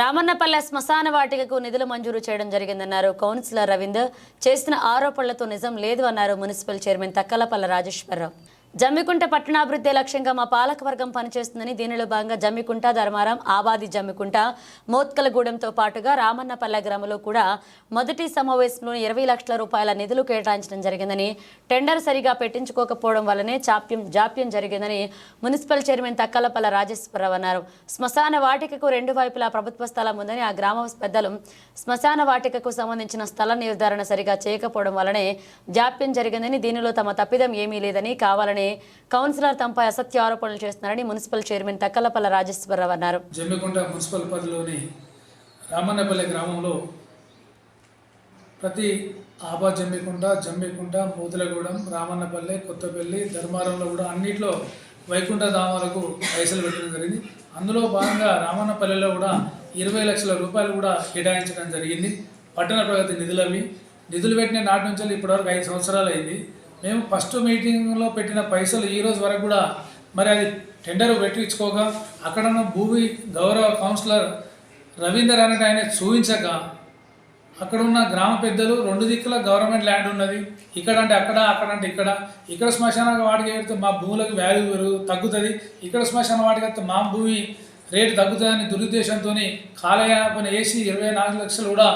రామన్నపల్లె శ్మశాన వాటికకు నిధులు మంజూరు చేయడం జరిగిందన్నారు. కౌన్సిలర్ రవీందర్ చేసిన ఆరోపణలతో నిజం లేదు అన్నారు మున్సిపల్ చైర్మన్ తక్కలపల్ల రాజేశ్వరరావు. జమ్మికుంట పట్టణాభివృద్ధి లక్ష్యంగా మా పాలకవర్గం పనిచేస్తుందని దీనిలో భాగంగా జమ్మికుంట ధర్మారం ఆబాది జమ్మికుంట మోత్కలగూడెంతో పాటుగా రామన్నపల్లె గ్రామంలో కూడా మొదటి సమావేశంలో ఇరవై లక్షల రూపాయల నిధులు కేటాయించడం జరిగిందని టెండర్ సరిగా పెట్టించుకోకపోవడం వల్లనే చాప్యం జాప్యం జరిగిందని మున్సిపల్ చైర్మన్ తక్కలపల్ల రాజేశ్వరరావు అన్నారు. శ్మశాన వాటికకు రెండు వైపులా ప్రభుత్వ స్థలం ఉందని ఆ గ్రామ పెద్దలు శ్మశాన వాటికకు సంబంధించిన స్థల నిర్ధారణ సరిగా చేయకపోవడం వల్లనే జాప్యం జరిగిందని దీనిలో తమ తప్పిదం ఏమీ లేదని కావాలని కౌన్సిలర్ తమపై అసత్య ఆరోపణలు చేస్తున్నారని మున్సిపల్ చైర్మన్ తక్కలపల్ల రాజేశ్వరరావు అన్నారు. జమ్మికుంట మున్సిపల్ పరిధిలోని రామన్నపల్లి గ్రామంలో ప్రతి ఆబా జమ్మికుంట జమ్మికుంట మూతులగూడెం రామన్నపల్లి కొత్తపల్లి ధర్మారంలో కూడా అన్నిట్లో వైకుంఠ ధామాలకు పైసలు పెట్టడం జరిగింది. అందులో భాగంగా రామన్నపల్లిలో కూడా ఇరవై లక్షల రూపాయలు కూడా కేటాయించడం జరిగింది. పట్టణ ప్రగతి నిధులవి నిధులు పెట్టిన నాటి నుంచి ఇప్పటివరకు ఐదు సంవత్సరాలు అయింది. మేము ఫస్ట్ మీటింగ్లో పెట్టిన పైసలు ఈ రోజు వరకు కూడా మరి అది టెండర్ పెట్టించుకోగా అక్కడ ఉన్న భూమి గౌరవ కౌన్సిలర్ రవీందర్ అనేది ఆయన చూపించక అక్కడ ఉన్న గ్రామ పెద్దలు రెండు దిక్కుల గవర్నమెంట్ ల్యాండ్ ఉన్నది. ఇక్కడ అంటే అక్కడ అక్కడ అంటే ఇక్కడ. ఇక్కడ శ్మశాన వాటికి వెళ్తే మా భూములకు వాల్యూ పెరుగు తగ్గుతుంది. ఇక్కడ శ్మశాన వాటికి వెళ్తే మా భూమి రేటు తగ్గుతుందని దురుద్దేశంతో కాలయాపన వేసి ఇరవై నాలుగు లక్షలు కూడా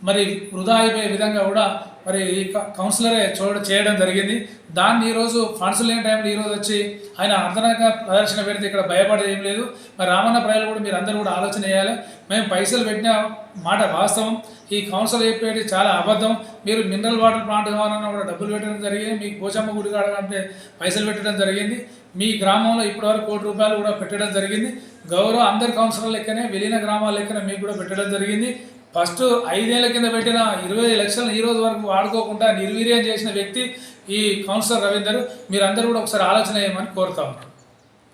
మరి వృధా అయిపోయే విధంగా కూడా మరి ఈ కౌన్సిలరే చూడ చేయడం జరిగింది. దాన్ని ఈరోజు ఫండ్స్ లేని టైంలో ఈరోజు వచ్చి ఆయన అర్థనంగా ప్రదర్శన పెడితే ఇక్కడ భయపడేది ఏం లేదు. మరి రామన్న ప్రజలు కూడా మీరు అందరూ కూడా ఆలోచన చేయాలి. మేము పైసలు పెట్టిన మాట వాస్తవం. ఈ కౌన్సిల్ చెప్పేది చాలా అబద్ధం. మీరు మినరల్ వాటర్ ప్లాంట్ కావాలన్నా కూడా డబ్బులు పెట్టడం జరిగింది. మీ పోచమ్మ గుడి కావాలంటే పైసలు పెట్టడం జరిగింది. మీ గ్రామంలో ఇప్పటివరకు కోటి రూపాయలు కూడా పెట్టడం జరిగింది. గౌరవ అందరి కౌన్సిలర్ లెక్కనే విలీన గ్రామాల లెక్కనే మీకు కూడా పెట్టడం జరిగింది. ఫస్ట్ ఐదేళ్ళ కింద పెట్టిన ఇరవై లక్షలను ఈ రోజు వరకు వాడుకోకుండా నిర్వీర్యం చేసిన వ్యక్తి ఈ కౌన్సిలర్ రవీందర్. మీరందరూ కూడా ఒకసారి ఆలోచన చేయమని కోరుతా ఉన్నాను